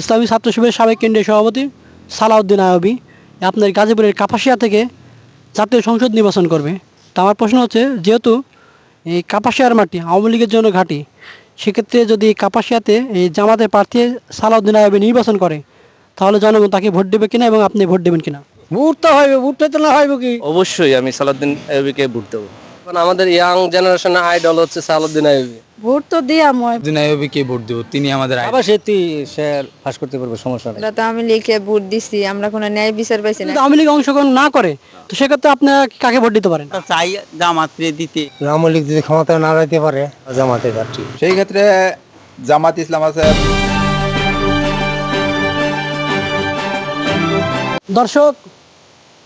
ইসলামী ছাত্র শিবিরের সাবেক কেন্দ্রীয় সভাপতি সালাউদ্দিন আয়বি আপনার গাজীপুরের কাপাসিয়া থেকে জাতীয় সংসদ নির্বাচন করবে। তা আমার প্রশ্ন হচ্ছে যেহেতু এই কাপাসিয়ার মাটি আওয়ামী লীগের জন্য ঘাঁটি সেক্ষেত্রে যদি কাপাসিয়াতে এই জামাতে প্রার্থী সালাউদ্দিন আয়বি নির্বাচন করে তাহলে জনগণ তাকে ভোট দেবে কিনা এবং আপনি ভোট দেবেন কিনা? ভোট তো হইবে ভোট তো না হইব কি? অবশ্যই আমি সালাউদ্দিন আইয়ুবিকে ভোট দেবো। কারণ আমাদের ইয়াং জেনারেশনের আইডল হচ্ছে সালাউদ্দিন আইয়ুবি। ভোট তো দিয়া মই দিন আইয়ুবীকে ভোট দেবো? তিনি আমাদের আবার সে তুই সে ফাঁস করতে পারবে সমস্যা নেই। আমরা তো আমি লিখে ভোট দিছি আমরা কোনো ন্যায় বিচার পাইছি না। যদি আওয়ামী লীগ অংশগ্রহণ না করে তো সেক্ষেত্রে আপনারা কাকে ভোট দিতে পারেন? চাই জামাতরে দিতে। আওয়ামী লীগ যদি ক্ষমতা না রাখতে পারে জামাতে পার্টি সেই ক্ষেত্রে জামাত ইসলাম আছে। দর্শক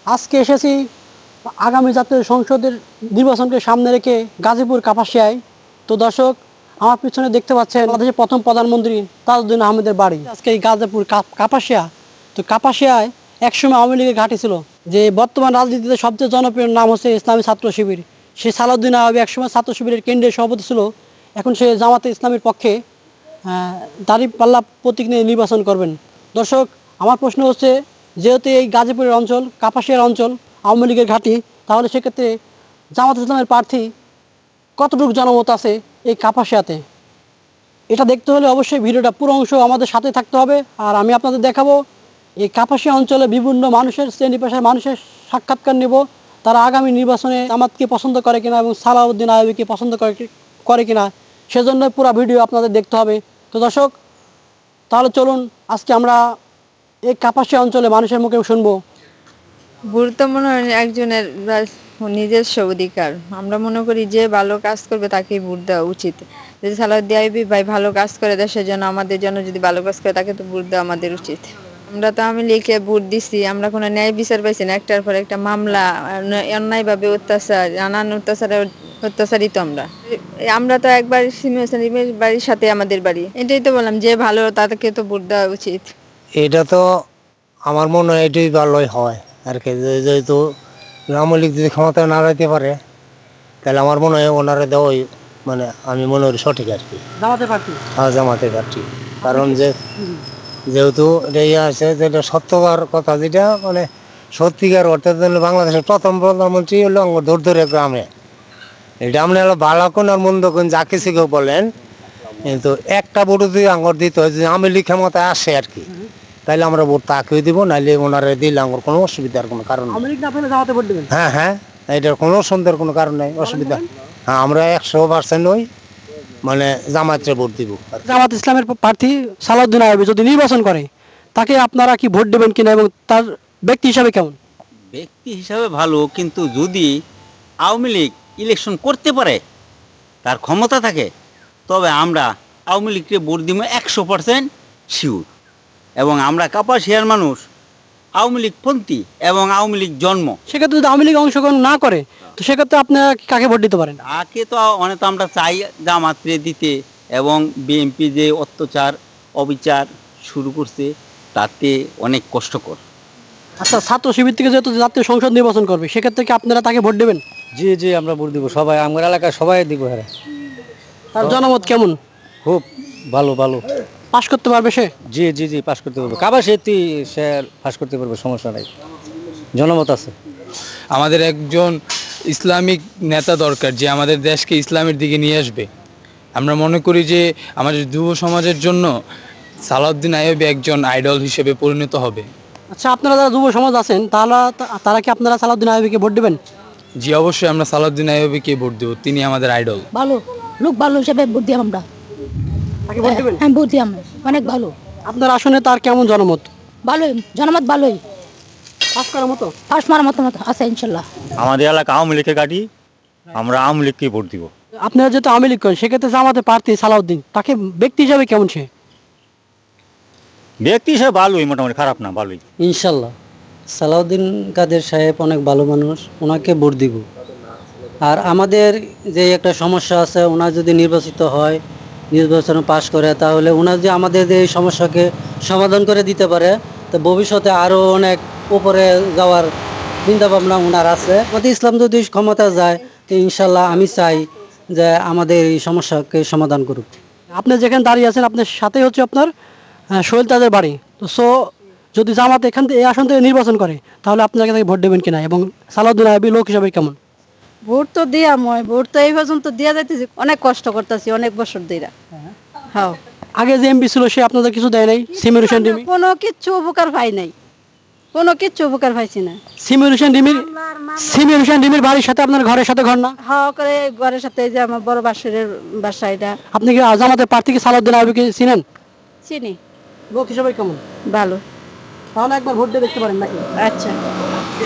আজকে এসেছি আগামী জাতীয় সংসদের নির্বাচনকে সামনে রেখে গাজীপুর, কাপাসিয়ায়। তো দর্শক, আমার পিছনে দেখতে পাচ্ছেন বাংলাদেশের প্রথম প্রধানমন্ত্রী তাজউদ্দিন আহমেদের বাড়ি। আজকে এই গাজীপুর কাপ- কাপাসিয়া। তো কাপাসিয়ায় একসময় আওয়ামী লীগের ঘাঁটি ছিল, যে বর্তমান রাজনীতিতে সবচেয়ে জনপ্রিয় নাম হচ্ছে ইসলামী ছাত্র শিবির। সে সালাউদ্দিন আহবি একসময় ছাত্র শিবিরের কেন্দ্রীয় সভাপতি ছিল, এখন সে জামাতে ইসলামের পক্ষে দাঁড়িয়ে পাল্লা প্রতীক নিয়ে নির্বাচন করবেন। দর্শক, আমার প্রশ্ন হচ্ছে, যেহেতু এই গাজীপুরের অঞ্চল, কাপাসিয়ার অঞ্চল আওয়ামী লীগের ঘাঁটি, তাহলে সেক্ষেত্রে জামাত ইসলামের প্রার্থী কতটুকু জনমত আছে এই কাপাসিয়াতে? এটা দেখতে হলে অবশ্যই ভিডিওটা পুরো অংশ আমাদের সাথে থাকতে হবে। আর আমি আপনাদের দেখাবো, এই কাপাসিয়া অঞ্চলে বিভিন্ন মানুষের, শ্রেণি পেশার মানুষের সাক্ষাৎকার নেব। তারা আগামী নির্বাচনে জামাতকে পছন্দ করে কিনা এবং সালাউদ্দিন আয়বিকে পছন্দ করে করে কিনা, সেজন্য পুরো ভিডিও আপনাদের দেখতে হবে। তো দর্শক, তাহলে চলুন, আজকে আমরা এই কাপাসিয়া অঞ্চলে মানুষের মুখে শুনব। তো মনে হয় একজনের নিজস্ব অধিকার। আমরা মনে করি যে ভালো কাজ করবে তাকেই ভোট দেওয়া উচিত। যদি সালাউদ্দিন আইবি ভাই ভালো কাজ করে দেশের জন্য আমাদের জন্য যদি ভালো কাজ করে, তাকে তো ভোট দেওয়া আমাদের উচিত। আমরা তো আমি লিখে ভোট দিছি, আমরা কোনো ন্যায় বিচার পাইছি না, একটার পর একটা মামলা, অন্যায়ভাবে অত্যাচার, নানান অত্যাচারে অত্যাচারিত আমরা। আমরা তো একবার সিমের বাড়ির সাথে আমাদের বাড়ি। এটাই তো বললাম, যে ভালো তাদেরকে তো ভোট দেওয়া উচিত। এটা তো আমার মনে হয় এটাই ভালোই হয়। আর কি যে- যেহেতু আওয়ামী লীগ যদি ক্ষমতা না রাখতে পারে তাহলে আমার মনে হয় ওনারা দেওয়াই মানে আমি মনে করি সঠিক আর কি। জামাতে আর জামাতে পার্টি কারণ যে যেহেতু এটা ইয়ে আছে যেটা সত্যবার কথা যেটা মানে সত্যিকার অর্থাৎ বাংলাদেশের প্রথম প্রধানমন্ত্রী হলো আমার ধর ধরে গ্রামে। এটা আমরা হলো ভালো কোন আর মন্দ কোন যা কিছু কেউ বলেন কিন্তু একটা ভোট যদি আঙুর দিতে হয় যদি আমি লিখে মতো আসে আর কি। তাহলে আমরা ভোট তাকেও দিব নাহলে ওনারা দিলে আমার কোনো অসুবিধার কোনো কারণ নেই। আওয়ামী লীগ না পেলে জামাতে ভোট দেবেন? হ্যাঁ হ্যাঁ এটার কোনো সন্দেহের কোনো কারণ নেই অসুবিধা। হ্যাঁ আমরা একশো পার্সেন্ট ওই মানে জামাতে ভোট দিব। জামাত ইসলামের প্রার্থী সালাউদ্দিন আয়বি যদি নির্বাচন করে তাকে আপনারা কি ভোট দেবেন কিনা এবং তার ব্যক্তি হিসাবে কেমন? ব্যক্তি হিসাবে ভালো কিন্তু যদি আওয়ামী লীগ ইলেকশন করতে পারে তার ক্ষমতা থাকে তবে আমরা আওয়ামী লীগকে ভোট দিব একশো পার্সেন্ট শিওর এবং আমরা কাপাসিয়ার মানুষ আওয়ামী লীগ পন্থী এবং আওয়ামী লীগ জন্ম। সেক্ষেত্রে যদি আওয়ামী লীগ অংশগ্রহণ না করে তো সেক্ষেত্রে আপনারা কাকে ভোট দিতে পারেন? আগে তো অনেক তো আমরা চাই জামাতরে দিতে এবং বিএনপি যে অত্যাচার অবিচার শুরু করছে তাতে অনেক কষ্টকর। আচ্ছা ছাত্র শিবির থেকে যেহেতু জাতীয় সংসদ নির্বাচন করবে সেক্ষেত্রে কি আপনারা তাকে ভোট দেবেন? জি জি আমরা ভোট দিব সবাই আমার এলাকায় সবাই দিব হ্যাঁ। তার জনমত কেমন? খুব ভালো ভালো। পাশ করতে পারবে সে? জি জি জি পাস করতে পারবে। কাবার সে তুই সে পাস করতে পারবে সমস্যা নাই। জনমত আছে। আমাদের একজন ইসলামিক নেতা দরকার যে আমাদের দেশকে ইসলামের দিকে নিয়ে আসবে। আমরা মনে করি যে আমাদের যুব সমাজের জন্য সালাউদ্দিন আইয়ুবী একজন আইডল হিসেবে পরিণত হবে। আচ্ছা আপনারা যারা যুব সমাজ আছেন তাহলে তারা কি আপনারা সালাউদ্দিন আয়বিকে ভোট দেবেন? জি অবশ্যই আমরা সালাউদ্দিন আইয়ুবীকে ভোট দেব তিনি আমাদের আইডল। ভালো লোক ভালো হিসেবে ভোট দিই আমরা। তাকে ভোট দেবেন? হ্যাঁ ভোট দিই আমরা অনেক ভালো। আপনার আসনে তার কেমন জনমত? ভালোই। জনমত ভালোই। পাশ করার মতো? ফার্স্ট মারার মতো মতো আছে ইনশাল্লাহ। আমাদের এলাকা আওয়ামী লীগের গাড়ি আমরা আওয়ামী লীগকে ভোট দিব। আপনারা যেহেতু আওয়ামী লীগ করেন সেক্ষেত্রে জামাতে প্রার্থী সালাউদ্দিন তাকে ব্যক্তি হিসাবে কেমন সে? ব্যক্তি হিসেবে ভালোই মোটামুটি খারাপ না ভালোই। ইনশাল্লাহ। সালাউদ্দিন কাদের সাহেব অনেক ভালো মানুষ ওনাকে ভোট দিব। আর আমাদের যে একটা সমস্যা আছে ওনার যদি নির্বাচিত হয় নির্বাচনে পাশ করে, তাহলে ওনার যে আমাদের এই সমস্যাকে সমাধান করে দিতে পারে, তো ভবিষ্যতে আরও অনেক উপরে যাওয়ার চিন্তা ভাবনা ওনার আছে। আমাদের ইসলাম যদি ক্ষমতা যায়, তো ইনশাল্লাহ আমি চাই যে আমাদের এই সমস্যাকে সমাধান করুক। আপনি যেখানে দাঁড়িয়ে আছেন, আপনার সাথে হচ্ছে আপনার সোহেল তাদের বাড়ি। তো সো, যদি জামাত এখান থেকে, এই আসন থেকে নির্বাচন করে, তাহলে আপনাকে তাকে ভোট দেবেন কিনা এবং সালাউদ্দিন আইবি লোক হিসাবে কেমন? ভোট তো দিয়া মই ভোট তো এই পর্যন্ত দিয়া যাইতেছি অনেক কষ্ট করতেছি অনেক বছর ধরে হ্যাঁ। আগে যে এমপি ছিল সে আপনাদের কিছু দেয় নাই? সিমির হোসেন ডিমি কোনো কিচ্ছু উপকার পাই নাই। কোনো কিচ্ছু উপকার পাইছি না। সিমির হোসেন ডিমির সিমির হোসেন ডিমির বাড়ির সাথে আপনার ঘরের সাথে ঘর না? হাওয়া করে ঘরের সাথে এই যে আমার বড় বাসুরের বাসা এটা। আপনি কি জামাতের প্রার্থী কি সালাউদ্দিন আইবিকে চিনেন? চিনি। লোক হিসাবে কেমন? ভালো। তাহলে একবার ভোট দিয়ে দেখতে পারেন নাকি? আচ্ছা।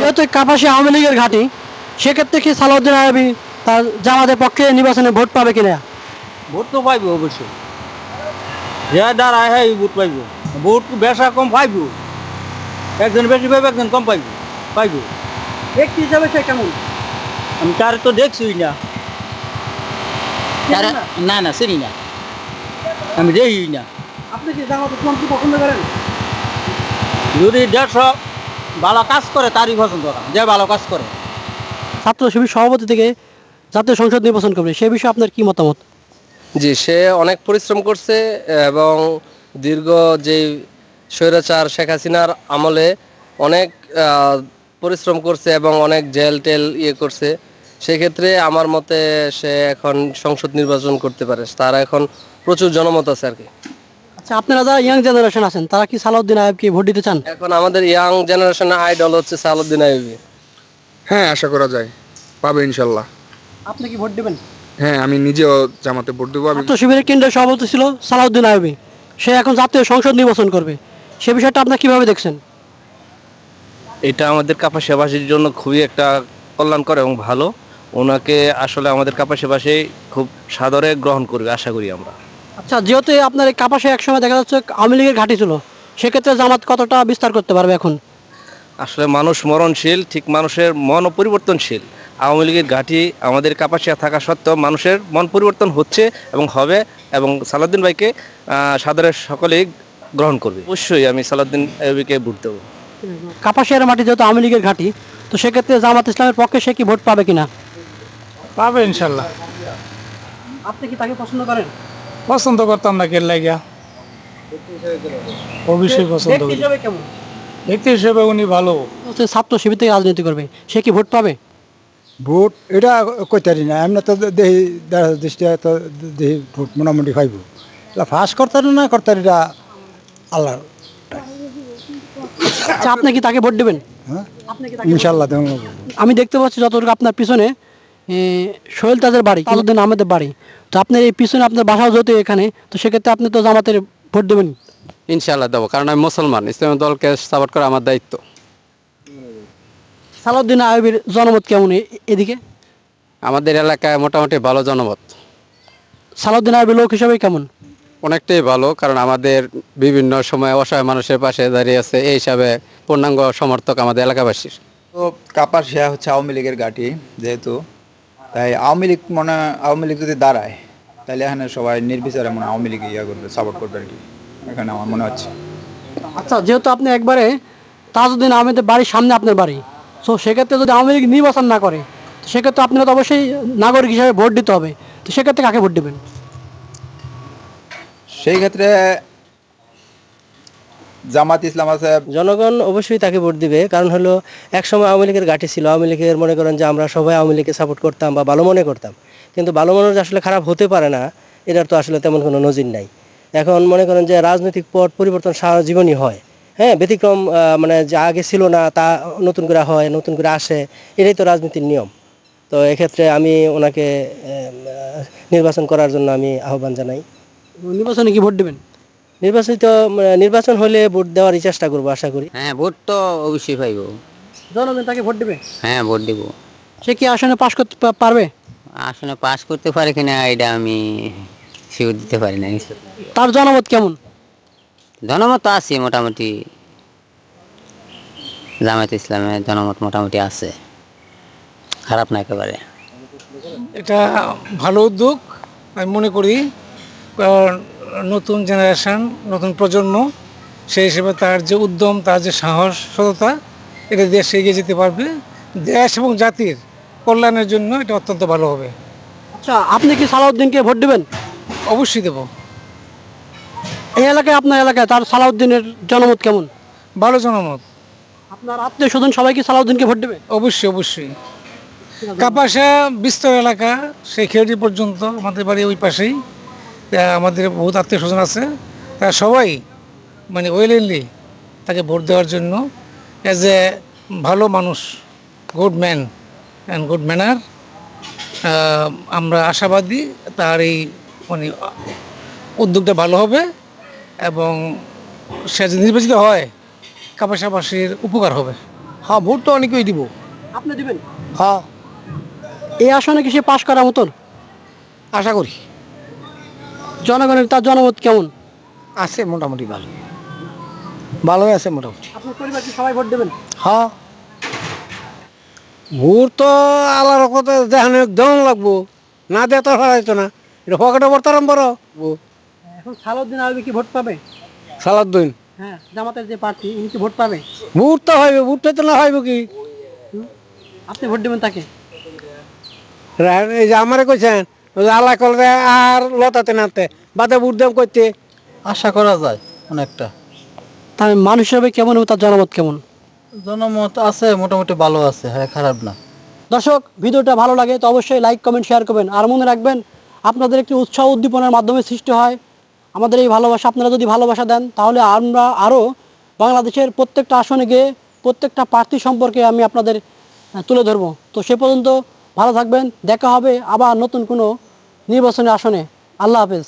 যেহেতু কাপাসী আওয়ামী লীগের ঘাঁটি সেক্ষেত্রে কি সালাউদ্দিন আইবি তার জামাতের পক্ষে নির্বাচনে ভোট পাবে কিনা ভোট তো পাইব অবশ্যই। যে দাঁড়ায় হ্যাঁ ভোট পাইব। ভোট বেশা কম পাইব। একজন বেশি পাইব একজন কম পাইব। পাইব। ব্যক্তি হিসাবে সে কেমন? আমি তার তো দেখছই না। না না চিনি না। আমি দেখি না। আপনি কি জামাত ইসলামকে পছন্দ করেন? যদি দেড়শো ভালো কাজ করে তারই পছন্দ করা যে ভালো কাজ করে। ছাত্র শিবির সভাপতি থেকে জাতীয় সংসদ নির্বাচন করবে সে বিষয়ে আপনার কি মতামত? জি সে অনেক পরিশ্রম করছে এবং দীর্ঘ যে স্বৈরাচার শেখ হাসিনার আমলে অনেক পরিশ্রম করছে এবং অনেক জেল টেল ইয়ে করছে। সেক্ষেত্রে আমার মতে সে এখন সংসদ নির্বাচন করতে পারে তার এখন প্রচুর জনমত আছে আর কি। আচ্ছা আপনারা যারা ইয়াং জেনারেশন আছেন তারা কি সালাউদ্দিন আইবকে ভোট দিতে চান? এখন আমাদের ইয়াং জেনারেশনের আইডল হচ্ছে সালাউদ্দিন আইবি হ্যাঁ আশা করা যায়। পাবে ইনশাল্লাহ। আপনি কি ভোট দেবেন? হ্যাঁ আমি নিজেও জামাতে ভোট দেবো। আমি ছাত্র শিবিরের কেন্দ্রের সভাপতি ছিল সালাউদ্দিন আইবি সে এখন জাতীয় সংসদ নির্বাচন করবে। সে বিষয়টা আপনার কীভাবে দেখছেন? এটা আমাদের কাপাসিয়াবাসীর জন্য খুবই একটা কল্যাণকর এবং ভালো। ওনাকে আসলে আমাদের কাপাসিয়াবাসী খুব সাদরে গ্রহণ করবে আশা করি আমরা। আচ্ছা যেহেতু আপনার এই কাপাসে একসময় দেখা যাচ্ছে আওয়ামী লীগের ঘাঁটি ছিল সেক্ষেত্রে জামাত কতটা বিস্তার করতে পারবে এখন? আসলে মানুষ মরণশীল ঠিক মানুষের মনও পরিবর্তনশীল। আওয়ামী লীগের ঘাঁটি আমাদের কাপাসিয়া থাকা সত্ত্বেও মানুষের মন পরিবর্তন হচ্ছে এবং হবে এবং সালাউদ্দিন ভাইকে সাদরে সকলেই গ্রহণ করবে। অবশ্যই আমি সালাউদ্দিন আইবিকে ভোট দেবো। কাপাসিয়ার মাটি যেহেতু আওয়ামী লীগের ঘাঁটি তো সেক্ষেত্রে জামাত ইসলামের পক্ষে সে কি ভোট পাবে কিনা? পাবে ইনশাল্লাহ। আপনি কি তাকে পছন্দ করেন? পছন্দ করতাম না কেন লাগিয়া অবশ্যই পছন্দ করি। কেমন? ব্যক্তি হিসেবে উনি ভালো। হচ্ছে ছাত্র শিবির থেকে রাজনীতি করবে সে কি ভোট পাবে? ভোট এটা কইতারি না। এমনি তো দেহি দৃষ্টি তো দেহি ভোট মোটামুটি খাইব এটা ফাঁস করতারি না করতারি এটা আল্লাহ আচ্ছা আপনি কি তাকে ভোট দেবেন? হ্যাঁ? ইনশাল্লাহ আমি দেখতে পাচ্ছি যতটুকু আপনার পিছনে সোহেল তাদের বাড়ি আলাউদ্দিন আমাদের বাড়ি। তো আপনার এই পিছনে আপনার বাসাও যেহেতু এখানে তো সেক্ষেত্রে আপনি তো জামাতের ভোট দেবেন। ইনশাআল্লাহ দেবো কারণ আমি মুসলমান ইসলামী দলকে সাপোর্ট করা আমার দায়িত্ব। সালাউদ্দিন আয়ুবের জনমত কেমন এদিকে? আমাদের এলাকায় মোটামুটি ভালো জনমত। সালাউদ্দিন আয়ুবের লোক হিসাবে কেমন? অনেকটাই ভালো কারণ আমাদের বিভিন্ন সময় অসহায় মানুষের পাশে দাঁড়িয়ে আছে এই হিসাবে পূর্ণাঙ্গ সমর্থক আমাদের এলাকাবাসীর। তো কাপাসিয়া হচ্ছে আওয়ামী লীগের ঘাঁটি যেহেতু তাই আওয়ামী লীগ মনে আওয়ামী লীগ যদি দাঁড়ায় তাহলে এখানে সবাই নির্বিচারে মনে আওয়ামী লীগ ইয়া করবে সাপোর্ট করবে আর কি। এখানে আমার মনে হচ্ছে। আচ্ছা যেহেতু আপনি একবারে তাজউদ্দিন আহমেদের বাড়ির সামনে আপনার বাড়ি তো সেক্ষেত্রে যদি আওয়ামী লীগ নির্বাচন না করে তো সেক্ষেত্রে আপনাকে তো অবশ্যই নাগরিক হিসাবে ভোট দিতে হবে। তো সেক্ষেত্রে কাকে ভোট দেবেন? সেই ক্ষেত্রে জামাত ইসলাম আছে। জনগণ অবশ্যই তাকে ভোট দিবে কারণ হলো একসময় আওয়ামী লীগের ঘাঁটি ছিল। আওয়ামী লীগের মনে করেন যে আমরা সবাই আওয়ামী লীগকে সাপোর্ট করতাম বা ভালো মনে করতাম। কিন্তু ভালো মনে আসলে খারাপ হতে পারে না এটার তো আসলে তেমন কোনো নজির নাই। এখন মনে করেন যে রাজনৈতিক পট পরিবর্তন সারা জীবনই হয়। হ্যাঁ ব্যতিক্রম আহ, মানে যা আগে ছিল না তা নতুন করে হয় নতুন করে আসে এটাই তো রাজনীতির নিয়ম। তো এক্ষেত্রে আমি ওনাকে নির্বাচন করার জন্য আমি আহ্বান জানাই। নির্বাচনে কি ভোট দেবেন? নির্বাচিত মানে নির্বাচন হলে ভোট দেওয়ারই চেষ্টা করব আশা করি। হ্যাঁ ভোট তো অবশ্যই পাইব। জনগণ তাকে ভোট দেবে? হ্যাঁ ভোট দিব। সে কি আসনে পাশ করতে পারবে? আসলে পাস করতে পারে কিনা এটা আমি শিওর দিতে পারি না তার জনমত কেমন? জনমত তো আছে মোটামুটি জামাত ইসলামের জনমত মোটামুটি আছে। খারাপ না একেবারে। এটা ভালো উদ্যোগ আমি মনে করি কারণ নতুন জেনারেশন নতুন প্রজন্ম সেই হিসেবে তার যে উদ্যম তার যে সাহস সততা এটা দেশ এগিয়ে যেতে পারবে। দেশ এবং জাতির কল্যাণের জন্য এটা অত্যন্ত ভালো হবে। আচ্ছা আপনি কি সালাউদ্দিনকে ভোট দেবেন? অবশ্যই দেবো। এই এলাকায় আপনার এলাকায় তার সালাউদ্দিনের জনমত কেমন? ভালো জনমত। আপনার আত্মীয় স্বজন সবাই কি সালাউদ্দিনকে ভোট দেবে? অবশ্যই অবশ্যই। কাপাসা বিস্তর এলাকা সেই খেয়াটি পর্যন্ত আমাদের বাড়ি ওই পাশেই। তা আমাদের বহুত আত্মীয় স্বজন আছে। তারা সবাই মানে ওয়েলেনলি তাকে ভোট দেওয়ার জন্য অ্যাজ এ ভালো মানুষ good man and good manner আমরা আশাবাদী তার এই মানে উদ্যোগটা ভালো হবে এবং সে যদি নির্বাচিত হয় কাপাসাবাসীর উপকার হবে। হ্যাঁ ভোট তো অনেকেই দিব। আপনি দিবেন? হ্যাঁ। এই আসনে কি সে পাশ করার মতন? আশা করি। জনগণের তার জনমত কেমন? আছে মোটামুটি ভালো। ভালোই আছে মোটামুটি। আপনার পরিবার কি সবাই ভোট দেবেন? হ্যাঁ। ভোট তো আলার কথা দেখানো দেওয়ান লাগবো। না দেওয়া তো হয়তো না। এটা পকেটে বর্তারাম বড়? এখন সালাউদ্দিন আলবি কি ভোট পাবে? সালাদ্দিন হ্যাঁ জামাতের যে প্রার্থী উনি কি ভোট পাবে? ভোট তো হইবে তো না হইব কি? আপনি ভোট দেবেন তাকে? রা- এই যে আমারে কইছেন আল্লাহ করলে আর লতাতে নাতে বাদে ভোট দেম করতে আশা করা যায় অনেকটা। তার মানুষ হিসাবে কেমন তার জনমত কেমন? জনমত আছে মোটামুটি ভালো আছে হ্যাঁ খারাপ না। দর্শক ভিডিওটা ভালো লাগে তো অবশ্যই লাইক কমেন্ট শেয়ার করবেন। আর মনে রাখবেন আপনাদের একটি উৎসাহ উদ্দীপনার মাধ্যমে সৃষ্টি হয়। আমাদের এই ভালোবাসা, আপনারা যদি ভালোবাসা দেন, তাহলে আমরা আরও বাংলাদেশের প্রত্যেকটা আসনে গিয়ে প্রত্যেকটা প্রার্থী সম্পর্কে আমি আপনাদের তুলে ধরবো। তো সে পর্যন্ত ভালো থাকবেন। দেখা হবে আবার নতুন কোনো নির্বাচনী আসনে। আল্লাহ হাফেজ।